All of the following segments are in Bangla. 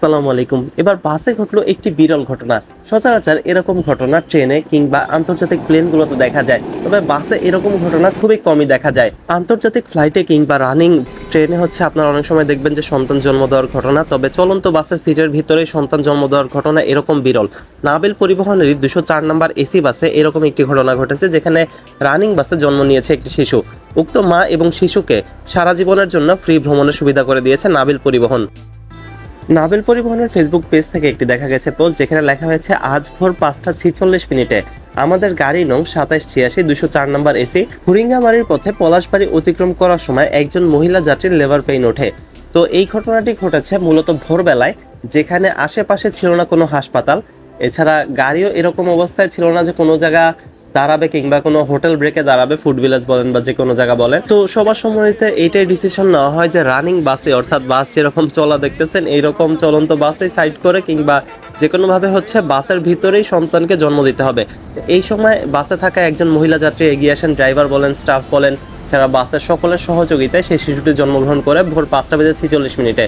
আসসালামু আলাইকুম। এবার বাসে ঘটলো একটি বিরল ঘটনা। সচরাচর এরকম ঘটনা ট্রেনে কিংবা আন্তর্জাতিক প্লেনগুলোতে দেখা যায়। তবে বাসে এরকম ঘটনা খুবই কমই দেখা যায়। আন্তর্জাতিক ফ্লাইটে কিংবা রানিং ট্রেনে হচ্ছে আপনারা অনেক সময় দেখবেন যে সন্তান জন্ম দেওয়ার ঘটনা। তবে চলন্ত বাসের সিটের ভিতরে সন্তান জন্ম দেওয়ার ঘটনা এরকম বিরল। নাবেল পরিবহনেরই দুশো চার নম্বর এসি বাসে এরকম একটি ঘটনা ঘটেছে, যেখানে রানিং বাসে জন্ম নিয়েছে একটি শিশু। উক্ত মা এবং শিশুকে সারা জীবনের জন্য ফ্রি ভ্রমণের সুবিধা করে দিয়েছে নাবিল পরিবহন। নাবেল পরিবহনের ফেসবুক পেজ থেকে একটি দেখা গেছে পোস্ট যেখানে লেখা হয়েছে, আজ ভোর পাঁচটা ছিচল্লিশ মিনিটে। আমাদের গাড়ি নং সাতাশ ছিয়াশি, দুশো চার নম্বর এসি হুরিঙ্গামারির পথে পলাশবাড়ি অতিক্রম করার সময় একজন মহিলা যাত্রীর লেবার পেইন ওঠে। তো এই ঘটনাটি ঘটেছে মূলত ভোরবেলায়, যেখানে আশেপাশে ছিল না কোনো হাসপাতাল। এছাড়া গাড়িও এরকম অবস্থায় ছিল না যে কোনো জায়গা দাঁড়াবে কিংবা কোনো হোটেল ব্রেকে দাঁড়াবে ফুড ভিলেজ বলেন বা যে কোনো জায়গা বলেন। তো সবার সময়তে এইটাই ডিসিশন নেওয়া হয় যে রানিং বাসে অর্থাৎ বাস যেরকম চলা দেখতেছেন, এইরকম চলন্ত বাসে সাইড করে কিংবা যে কোনোভাবে হচ্ছে বাসের ভিতরেই সন্তানকে জন্ম দিতে হবে। এই সময় বাসে থাকা একজন মহিলা যাত্রী এগিয়ে আসেন ড্রাইভার বলেন স্টাফ বলেন ছাড়া বাসের সকলের সহযোগিতায় সেই শিশুটি জন্মগ্রহণ করে ভোর পাঁচটা বেজে ছিচল্লিশ মিনিটে।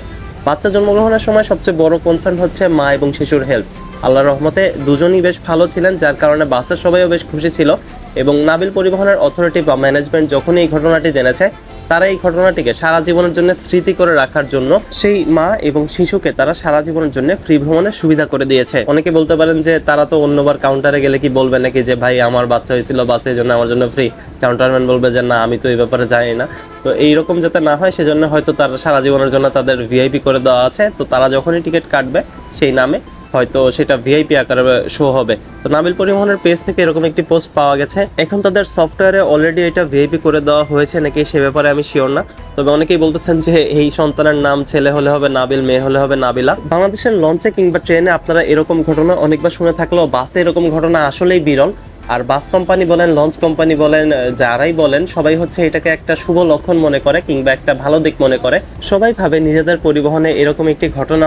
বাচ্চা জন্মগ্রহণের সময় সবচেয়ে বড় কনসার্ন হচ্ছে মা এবং শিশুর হেলথ আল্লাহর রহমতে দুজনই বেশ ভালো ছিলেন, যার কারণে বাসের সবাইও বেশ খুশি ছিল এবং নাবিল পরিবহনের অথরিটি বা ম্যানেজমেন্ট যখন এই ঘটনাটি জেনেছে, তারা এই ঘটনাটিকে সারা জীবনের জন্য স্মৃতি করে রাখার জন্য সেই মা এবং শিশুকে তারা সারা জীবনের জন্য ফ্রি ভ্রমণের সুবিধা করে দিয়েছে। অনেকে বলতে পারেন যে তারা তো অন্যবার কাউন্টারে গেলে কি বলবে নাকি যে, ভাই, আমার বাচ্চা হয়েছিল বাসে, এই জন্য আমার জন্য ফ্রি কাউন্টারম্যান বলবে যে, না, আমি তো এই ব্যাপারে জানি না। তো এইরকম যাতে না হয়, সেজন্য হয়তো তারা সারা জীবনের জন্য তাদের ভিআইপি করে দেওয়া আছে। তো তারা যখনই টিকিট কাটবে, সেই নামে হয়তো সেটা ভিআইপি আকারে শো হবে। তো নাবিল পরিবহনের পেজ থেকে এরকম একটি পোস্ট পাওয়া গেছে। এখন তাদের সফটওয়্যারে অলরেডি এটা ভিআইপি করে দেওয়া হয়েছে নাকি সে ব্যাপারে আমি শিওর না। তবে অনেকেই বলতেছেন যে এই সন্তানের নাম ছেলে হলে হবে নাবিল, মেয়ে হলে হবে নাবিলা। বাংলাদেশের লঞ্চে কিংবা ট্রেনে আপনারা এরকম ঘটনা অনেকবার শুনে থাকলেও বাসে এরকম ঘটনা আসলেই বিরল। আর বাস কোম্পানি বলেন লঞ্চ কোম্পানি বলেন যারাই বলেন, সবাই হচ্ছে এটাকে একটা শুভ লক্ষণ মনে করে কিংবা একটা ভালো দিক মনে করে। সবাই ভাবে নিজেদের পরিবহনে এরকম একটি ঘটনা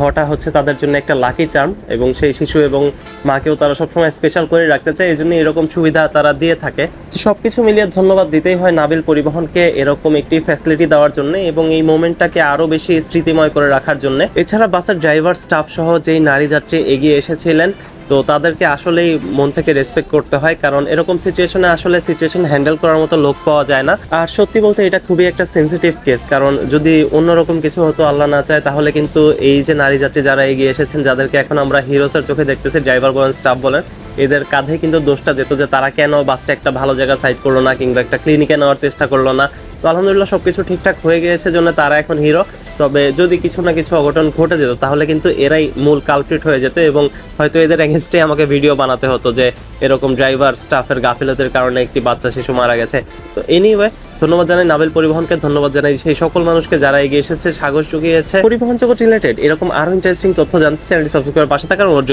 ঘটা হচ্ছে তাদের জন্য একটা লাকি চার্ম এবং সেই শিশু এবং মাকেও তারা সবসময় স্পেশাল করে রাখতে চায় এই জন্য এরকম সুবিধা তারা দিয়ে থাকে। তো সবকিছু মিলিয়ে ধন্যবাদ দিতেই হয় নাবিল পরিবহনকে এরকম একটি ফ্যাসিলিটি দেওয়ার জন্য এবং এই মোমেন্টটাকে আরও বেশি স্মৃতিময় করে রাখার জন্য। এছাড়া বাসের ড্রাইভার স্টাফ সহ যেই নারী যাত্রী এগিয়ে এসেছিলেন তো তাদেরকে আসলেই মন থেকে রেসপেক্ট করতে হয়, কারণ এরকম সিচুয়েশনে আসলে সিচুয়েশন হ্যান্ডেল করার মতো লোক পাওয়া যায় না। আর সত্যি বলতে এটা খুবই একটা সেন্সিটিভ কেস কারণ যদি অন্যরকম কিছু হতো, আল্লাহ না চায়, তাহলে কিন্তু এই যে নারী যাত্রী যারা এগিয়ে এসেছেন, যাদেরকে এখন আমরা হিরোসের চোখে দেখতেছি ড্রাইভার বলেন স্টাফ বলেন, এদের কাঁধে কিন্তু দোষটা যেত যে তারা কেন বাসটা একটা ভালো জায়গা সাইড করল না, কিংবা একটা ক্লিনিকে নেওয়ার চেষ্টা করল না। তো আলহামদুলিল্লাহ সবকিছু ঠিকঠাক হয়ে গিয়েছে জন্য তারা এখন হিরো। তবে যদি কিছু না কিছু অঘটন ঘটে যেত, তাহলে কিন্তু এরাই মূল কালপ্রিট হয়ে যেত এবং হয়তো এদের এগেনস্টে আমাকে ভিডিও বানাতে হতো যে এরকম ড্রাইভার স্টাফের গাফিলতির কারণে একটি বাচ্চা শিশু মারা গেছে। তো এনিওয়ে ধন্যবাদ জানাই নাবেল পরিবহনকে, ধন্যবাদ জানাই সেই সকল মানুষকে যারা এগিয়ে এসেছে সাগর জুগিয়েছে। পরিবহন জগৎ রিলেটেড এরকম আরও ইন্টারেস্টিং তথ্য জানতে চ্যানেলটি সাবস্ক্রাইব করে পাশে থাকার অনুরোধ